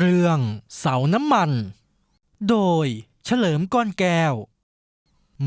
เรื่องเสาน้ำมัน โดยเฉลิมก้อนแก้ว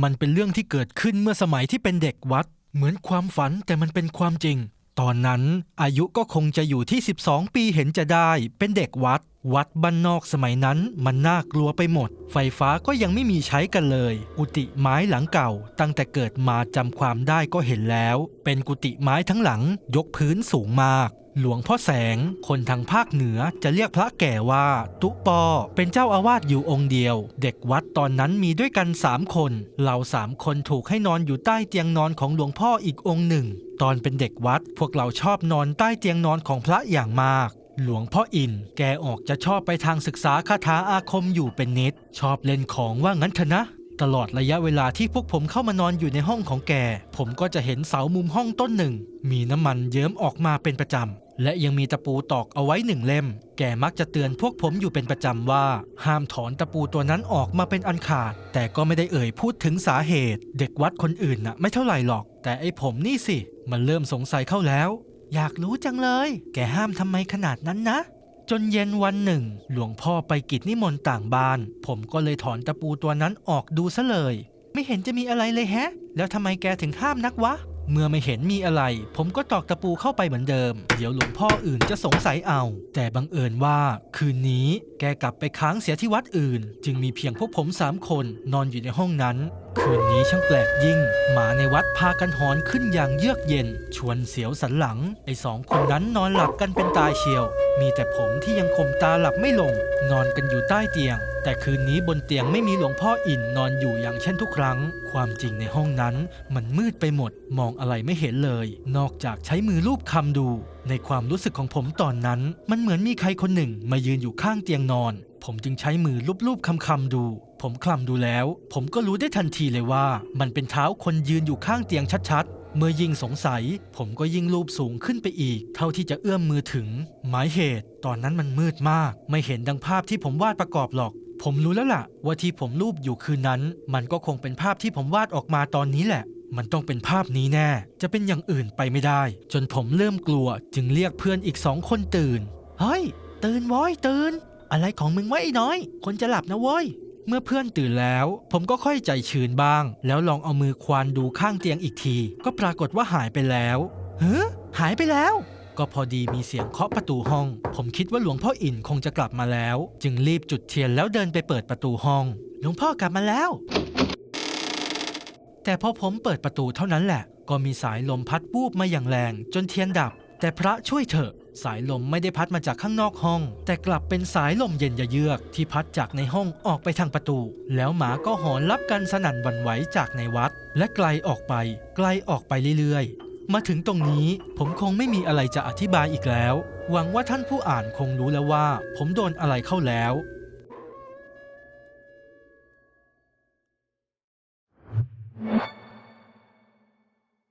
มันเป็นเรื่องที่เกิดขึ้นเมื่อสมัยที่เป็นเด็กวัด เหมือนความฝันแต่มันเป็นความจริง ตอนนั้นอายุก็คงจะอยู่ที่ 12 ปีเห็นจะได้ เป็นเด็กวัด วัดบ้านนอกสมัยนั้นมันน่ากลัวไปหมด ไฟฟ้าก็ยังไม่มีใช้กันเลย กุฏิไม้หลังเก่า ตั้งแต่เกิดมาจำความได้ก็เห็นแล้ว เป็นกุฏิไม้ทั้งหลัง ยกพื้นสูงมาก หลวงพ่อแสง คนทางภาคเหนือจะเรียกพระแก่ว่า ตุปอ เป็นเจ้าอาวาสอยู่องค์เดียว เด็กวัดตอนนั้นมีด้วยกันสามคนเราสามคนถูกให้นอนอยู่ใต้เตียงนอนของหลวงพ่ออีกองค์หนึ่ง ตอนเป็นเด็กวัดพวกเราชอบนอนใต้เตียงนอนของพระอย่างมากหลวงพ่ออิน แกออกจะชอบไปทางศึกษาคาถาอาคมอยู่เป็นนิด ชอบเล่นของว่างั้นเถอะนะ ตลอดระยะเวลาที่พวกผมเข้ามานอนอยู่ในห้องของแก ผมก็จะเห็นเสามุมห้องต้นหนึ่ง มีน้ำมันเยิ้มออกมาเป็นประจำ และยังมีตะปูตอกเอาไว้หนึ่งเล่ม แกมักจะเตือนพวกผมอยู่เป็นประจำว่า ห้ามถอนตะปูตัวนั้นออกมาเป็นอันขาด แต่ก็ไม่ได้เอ่ยพูดถึงสาเหตุ เด็กวัดคนอื่นน่ะไม่เท่าไหร่หรอก แต่ไอ้ผมนี่สิ มันเริ่มสงสัยเข้าแล้ว อยากรู้จังเลย แกห้ามทำไมขนาดนั้นนะ จนเย็นวันหนึ่ง หลวงพ่อไปกิจนิมนต์ต่างบ้าน ผมก็เลยถอนตะปูตัวนั้นออกดูซะเลย ไม่เห็นจะมีอะไรเลยแฮะ แล้วทำไมแกถึงห้ามนักวะ เมื่อไม่เห็นมีอะไร ผมก็ตอกตะปูเข้าไปเหมือนเดิม เดี๋ยวหลวงพ่ออื่นจะสงสัยเอา แต่บังเอิญว่า คืนนี้แกกลับไปค้างเสียที่วัดอื่น จึงมีเพียงพวกผมสามคนนอนอยู่ในห้องนั้นคืนนี้ช่างแปลกยิ่ง หมาในวัดพากันหอนขึ้นอย่างเยือกเย็น ชวนเสียวสันหลัง ไอ้สองคนนั้นนอนหลับกันเป็นตายเชียว มีแต่ผมที่ยังคมตาหลับไม่ลง นอนกันอยู่ใต้เตียง แต่คืนนี้บนเตียงไม่มีหลวงพ่ออินนอนอยู่อย่างเช่นทุกครั้ง ความจริงในห้องนั้น มันมืดไปหมด มองอะไรไม่เห็นเลย นอกจากใช้มือลูบคำดู ในความรู้สึกของผมตอนนั้น มันเหมือนมีใครคนหนึ่งมายืนอยู่ข้างเตียงนอน ผมจึงใช้มือลูบๆคำๆดูผมคลำดูแล้ว ผมก็รู้ได้ทันทีเลยว่า มันเป็นเท้าคนยืนอยู่ข้างเตียงชัดๆเมื่อยิ่งสงสัย ผมก็ยิ่งลูบสูงขึ้นไปอีก เท่าที่จะเอื้อมมือถึง หมายเหตุ ตอนนั้นมันมืดมาก ไม่เห็นดังภาพที่ผมวาดประกอบหรอก ผมรู้แล้วล่ะ ว่าที่ผมรูปอยู่คืนนั้น มันก็คงเป็นภาพที่ผมวาดออกมาตอนนี้แหละ มันต้องเป็นภาพนี้แน่ จะเป็นอย่างอื่นไปไม่ได้ จนผมเริ่มกลัว จึงเรียกเพื่อนอีกสองคนตื่น เฮ้ย ตื่นว้ยตื่น อะไรของมึงวะไอ้น้อย คนจะหลับนะเว้ย เมื่อเพื่อนตื่นแล้ว ผมก็ค่อยใจชื้นบ้าง แล้วลองเอามือควานดูข้างเตียงอีกที ก็ปรากฏว่าหายไปแล้วเฮ้หายไปแล้วก็พอดีมีเสียงเคาะประตูห้อง ผมคิดว่าหลวงพ่ออินคงจะกลับมาแล้ว จึงรีบจุดเทียนแล้วเดินไปเปิดประตูห้อง หลวงพ่อกลับมาแล้ว แต่พอผมเปิดประตูเท่านั้นแหละ ก็มีสายลมพัดวูบมาอย่างแรง จนเทียนดับ แต่พระช่วยเถอะ สายลมไม่ได้พัดมาจากข้างนอกห้อง แต่กลับเป็นสายลมเย็นยะเยือกที่พัดจากในห้องออกไปทางประตู แล้วหมาก็หอนรับกันสนั่นวันไหวจากในวัด และไกลออกไป ไกลออกไปเรื่อยๆ มาถึงตรงนี้ผมคงไม่มีอะไรจะอธิบายอีกแล้ว หวังว่าท่านผู้อ่านคงรู้แล้วว่า ผมโดนอะไรเข้าแล้ว